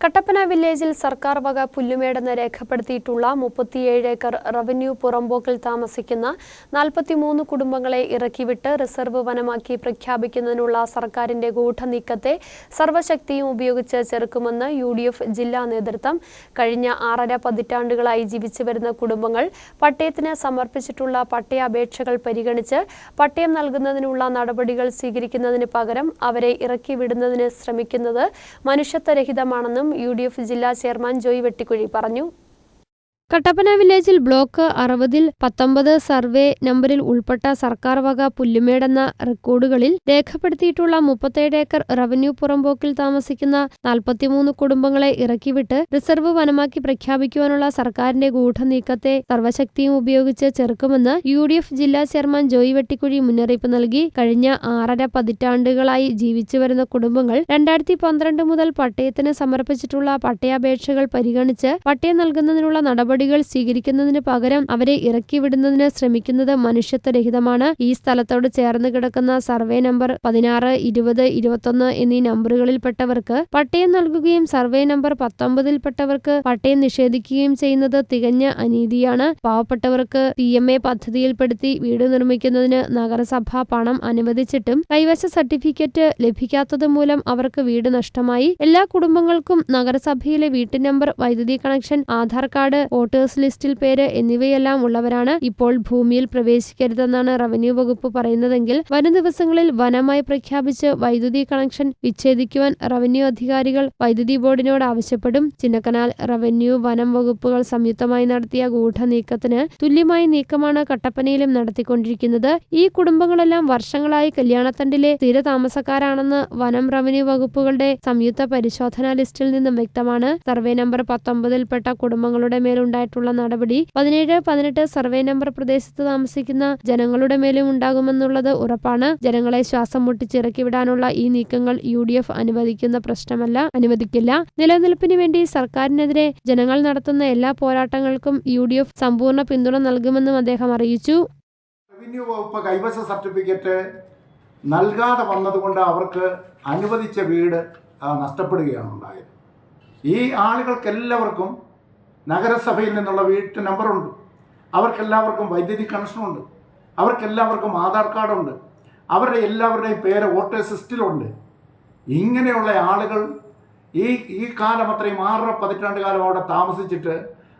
കട്ടപ്പന വില്ലേജിൽ സർക്കാർ വക പുല്ലുമേടെന്ന് രേഖപ്പെടുത്തിയിട്ടുള്ള മുപ്പത്തിയേഴ് ഏക്കർ റവന്യൂ പുറമ്പോക്കിൽ താമസിക്കുന്ന നാൽപ്പത്തിമൂന്ന് കുടുംബങ്ങളെ ഇറക്കിവിട്ട് റിസർവ് വനമാക്കി പ്രഖ്യാപിക്കുന്നതിനുള്ള സർക്കാരിന്റെ ഗൂഢനീക്കത്തെ സർവശക്തിയും ഉപയോഗിച്ച് ചെറുക്കുമെന്ന് യു ജില്ലാ നേതൃത്വം കഴിഞ്ഞ ആറര പതിറ്റാണ്ടുകളായി ജീവിച്ചു വരുന്ന കുടുംബങ്ങൾ പട്ടയത്തിന് സമർപ്പിച്ചിട്ടുള്ള പട്ടയാപേക്ഷകൾ പരിഗണിച്ച് പട്ടയം നൽകുന്നതിനുള്ള നടപടികൾ സ്വീകരിക്കുന്നതിന് പകരം അവരെ ഇറക്കിവിടുന്നതിന് ശ്രമിക്കുന്നത് മനുഷ്യത്വരഹിതമാണെന്നും യു ജില്ലാ ചെയർമാൻ ജോയ് വെട്ടിക്കുഴി പറഞ്ഞു. കട്ടപ്പന വില്ലേജിൽ ബ്ലോക്ക് അറുപതിൽ പത്തൊമ്പത് സർവേ നമ്പറിൽ ഉൾപ്പെട്ട സർക്കാർ വക പുല്ലുമേടെന്ന റെക്കോർഡുകളിൽ രേഖപ്പെടുത്തിയിട്ടുള്ള മുപ്പത്തേഴ് ഏക്കർ റവന്യൂ പുറമ്പോക്കിൽ താമസിക്കുന്ന നാൽപ്പത്തിമൂന്ന് കുടുംബങ്ങളെ ഇറക്കിവിട്ട് റിസർവ് വനമാക്കി പ്രഖ്യാപിക്കുവാനുള്ള സർക്കാരിന്റെ ഗൂഢനീക്കത്തെ സർവശക്തിയും ഉപയോഗിച്ച് ചെറുക്കുമെന്ന് യു ഡി എഫ് ജില്ലാ ചെയർമാൻ ജോയി വെട്ടിക്കുഴി മുന്നറിയിപ്പ് നൽകി. കഴിഞ്ഞ ആറര പതിറ്റാണ്ടുകളായി ജീവിച്ചു വരുന്ന കുടുംബങ്ങൾ രണ്ടായിരത്തി പന്ത്രണ്ട് മുതൽ പട്ടയത്തിന് സമർപ്പിച്ചിട്ടുള്ള പട്ടയാപേക്ഷകൾ പരിഗണിച്ച് പട്ടയം നൽകുന്നതിനുള്ള നടപടികൾ സ്വീകരിക്കുന്നതിന് പകരം അവരെ ഇറക്കിവിടുന്നതിന് ശ്രമിക്കുന്നത് മനുഷ്യത്വരഹിതമാണ്. ഈ സ്ഥലത്തോട് ചേർന്ന് കിടക്കുന്ന സർവേ നമ്പർ പതിനാറ് ഇരുപത് ഇരുപത്തൊന്ന് എന്നീ നമ്പറുകളിൽപ്പെട്ടവർക്ക് പട്ടയം നൽകുകയും സർവേ നമ്പർ പത്തൊമ്പതിൽപ്പെട്ടവർക്ക് പട്ടയം നിഷേധിക്കുകയും ചെയ്യുന്നത് തികഞ്ഞ അനീതിയാണ്. പാവപ്പെട്ടവർക്ക് പി എം എ പദ്ധതിയിൽപ്പെടുത്തി വീട് നിർമ്മിക്കുന്നതിന് നഗരസഭ പണം അനുവദിച്ചിട്ടും കൈവശ സർട്ടിഫിക്കറ്റ് ലഭിക്കാത്തത് മൂലം അവർക്ക് വീട് നഷ്ടമായി. എല്ലാ കുടുംബങ്ങൾക്കും നഗരസഭയിലെ വീട്ടു നമ്പർ വൈദ്യുതി കണക്ഷൻ ആധാർ കാർഡ് വോട്ടേഴ്സ് ലിസ്റ്റിൽ പേര് എന്നിവയെല്ലാം ഉള്ളവരാണ് ഇപ്പോൾ ഭൂമിയിൽ പ്രവേശിക്കരുതെന്നാണ് റവന്യൂ വകുപ്പ് പറയുന്നതെങ്കിൽ വരും ദിവസങ്ങളിൽ വനമായി പ്രഖ്യാപിച്ച് വൈദ്യുതി കണക്ഷൻ വിച്ഛേദിക്കുവാൻ റവന്യൂ അധികാരികൾ വൈദ്യുതി ബോർഡിനോട് ആവശ്യപ്പെടും. ചിന്നക്കനാൽ റവന്യൂ വനം വകുപ്പുകൾ സംയുക്തമായി നടത്തിയ ഗൂഢനീക്കത്തിന് തുല്യമായ നീക്കമാണ് കട്ടപ്പനയിലും നടത്തിക്കൊണ്ടിരിക്കുന്നത്. ഈ കുടുംബങ്ങളെല്ലാം വർഷങ്ങളായി കല്യാണത്തണ്ടിലെ സ്ഥിര താമസക്കാരാണെന്ന് വനം റവന്യൂ വകുപ്പുകളുടെ സംയുക്ത പരിശോധനാ ലിസ്റ്റിൽ നിന്നും വ്യക്തമാണ്. സർവേ നമ്പർ പത്തൊമ്പതിൽപ്പെട്ട കുടുംബങ്ങളുടെ മേലുണ്ടായിട്ടുള്ള നടപടി. പതിനേഴ് പതിനെട്ട് സർവേ നമ്പർ പ്രദേശത്ത് താമസിക്കുന്ന ജനങ്ങളുടെ മേലും ഉണ്ടാകുമെന്നുള്ളത് ഉറപ്പാണ്. ജനങ്ങളെ ശ്വാസം മുട്ടിച്ചിറക്കി വിടാനുള്ള ഈ നീക്കങ്ങൾ യു ഡി എഫ് അനുവദിക്കുന്ന പ്രശ്നമല്ല അനുവദിക്കില്ല. നിലനിൽപ്പിന് വേണ്ടി സർക്കാരിനെതിരെ ജനങ്ങൾ നടത്തുന്ന എല്ലാ പോരാട്ടങ്ങൾക്കും യു ഡി എഫ് സമ്പൂർണ പിന്തുണ നൽകുമെന്നും അദ്ദേഹം അറിയിച്ചു. റവന്യൂ വകുപ്പ് കൈവശ സർട്ടിഫിക്കറ്റ് നൽകാതെ വന്നതുകൊണ്ട് അവർക്ക് അനുവദിച്ച വീട് നഷ്ടപ്പെടുകയാണ് ഉണ്ടായത്. ഈ ആളുകൾക്കെല്ലാവർക്കും നഗരസഭയിൽ നിന്നുള്ള വീട്ടു നമ്പറുണ്ട്. അവർക്കെല്ലാവർക്കും വൈദ്യുതി കണക്ഷനുണ്ട്. അവർക്കെല്ലാവർക്കും ആധാർ കാർഡുണ്ട്. അവരുടെ എല്ലാവരുടെയും പേര് വോട്ടേഴ്സ് ലിസ്റ്റിലുണ്ട്. ഇങ്ങനെയുള്ള ആളുകൾ ഈ ഈ കാലം അത്രയും ആറര പതിറ്റാണ്ട് കാലം അവിടെ താമസിച്ചിട്ട്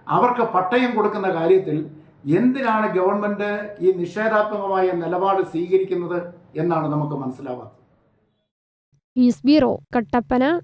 അവർക്ക് പട്ടയം കൊടുക്കുന്ന കാര്യത്തിൽ എന്തിനാണ് ഗവൺമെന്റ് ഈ നിഷേധാത്മകമായ നിലപാട് സ്വീകരിക്കുന്നത് എന്നാണ് നമുക്ക് മനസ്സിലാവാത്തത്. കട്ടപ്പന